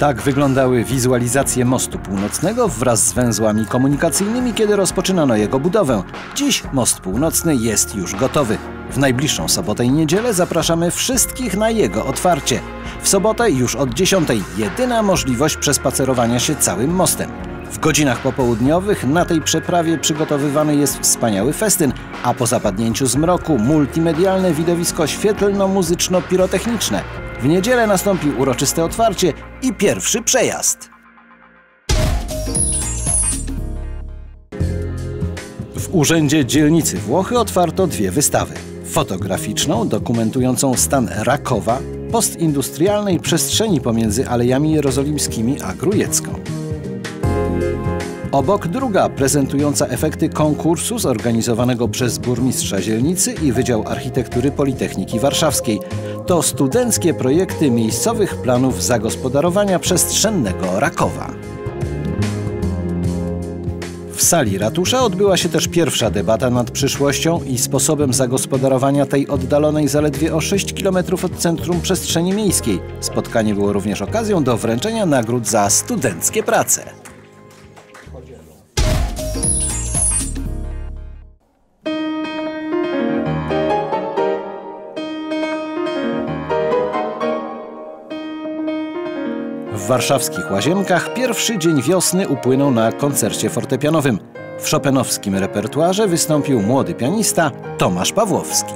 Tak wyglądały wizualizacje mostu północnego wraz z węzłami komunikacyjnymi, kiedy rozpoczynano jego budowę. Dziś most północny jest już gotowy. W najbliższą sobotę i niedzielę zapraszamy wszystkich na jego otwarcie. W sobotę już od 10 jedyna możliwość przespacerowania się całym mostem. W godzinach popołudniowych na tej przeprawie przygotowywany jest wspaniały festyn, a po zapadnięciu zmroku multimedialne widowisko świetlno-muzyczno-pirotechniczne. W niedzielę nastąpi uroczyste otwarcie i pierwszy przejazd. W Urzędzie Dzielnicy Włochy otwarto dwie wystawy. Fotograficzną, dokumentującą stan Rakowa, postindustrialnej przestrzeni pomiędzy Alejami Jerozolimskimi a Grujecką. Obok druga, prezentująca efekty konkursu zorganizowanego przez burmistrza Zielnicy i Wydział Architektury Politechniki Warszawskiej. To studenckie projekty miejscowych planów zagospodarowania przestrzennego Rakowa. W sali ratusza odbyła się też pierwsza debata nad przyszłością i sposobem zagospodarowania tej oddalonej zaledwie o 6 km od centrum przestrzeni miejskiej. Spotkanie było również okazją do wręczenia nagród za studenckie prace. Warszawskich Łazienkach pierwszy dzień wiosny upłynął na koncercie fortepianowym. W szopenowskim repertuarze wystąpił młody pianista Tomasz Pawłowski.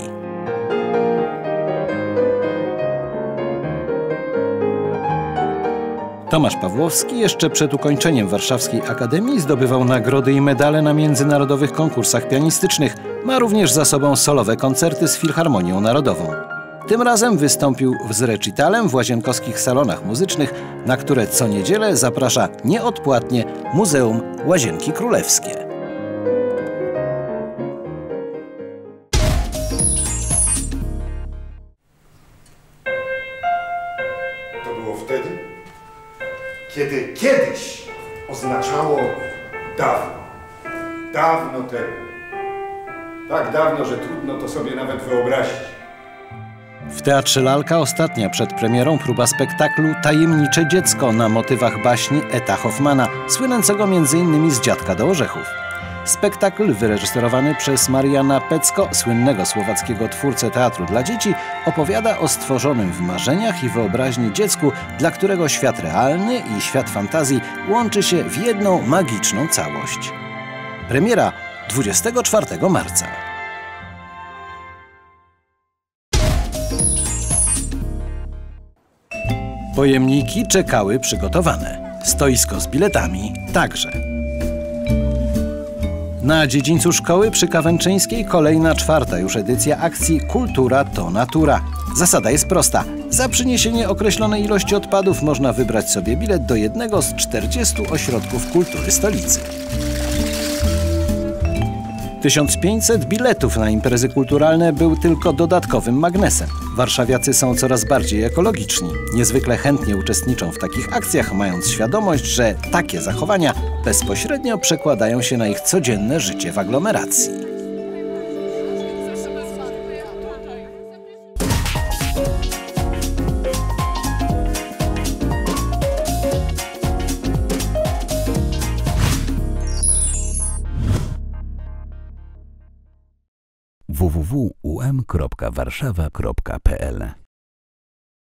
Tomasz Pawłowski jeszcze przed ukończeniem Warszawskiej Akademii zdobywał nagrody i medale na międzynarodowych konkursach pianistycznych. Ma również za sobą solowe koncerty z Filharmonią Narodową. Tym razem wystąpił z recitalem w łazienkowskich salonach muzycznych, na które co niedzielę zaprasza nieodpłatnie Muzeum Łazienki Królewskie. To było wtedy, kiedy kiedyś oznaczało dawno. Dawno temu. Tak dawno, że trudno to sobie nawet wyobrazić. W Teatrze Lalka ostatnia przed premierą próba spektaklu Tajemnicze dziecko na motywach baśni Eta Hoffmana, słynącego m.in. z Dziadka do Orzechów. Spektakl wyreżyserowany przez Mariana Pecko, słynnego słowackiego twórcę teatru dla dzieci, opowiada o stworzonym w marzeniach i wyobraźni dziecku, dla którego świat realny i świat fantazji łączy się w jedną magiczną całość. Premiera 24 marca. Pojemniki czekały przygotowane. Stoisko z biletami także. Na dziedzińcu szkoły przy Kawęczyńskiej kolejna czwarta już edycja akcji Kultura to Natura. Zasada jest prosta. Za przyniesienie określonej ilości odpadów można wybrać sobie bilet do jednego z 40 ośrodków kultury stolicy. 1500 biletów na imprezy kulturalne był tylko dodatkowym magnesem. Warszawiacy są coraz bardziej ekologiczni. Niezwykle chętnie uczestniczą w takich akcjach, mając świadomość, że takie zachowania bezpośrednio przekładają się na ich codzienne życie w aglomeracji. www.um.warszawa.pl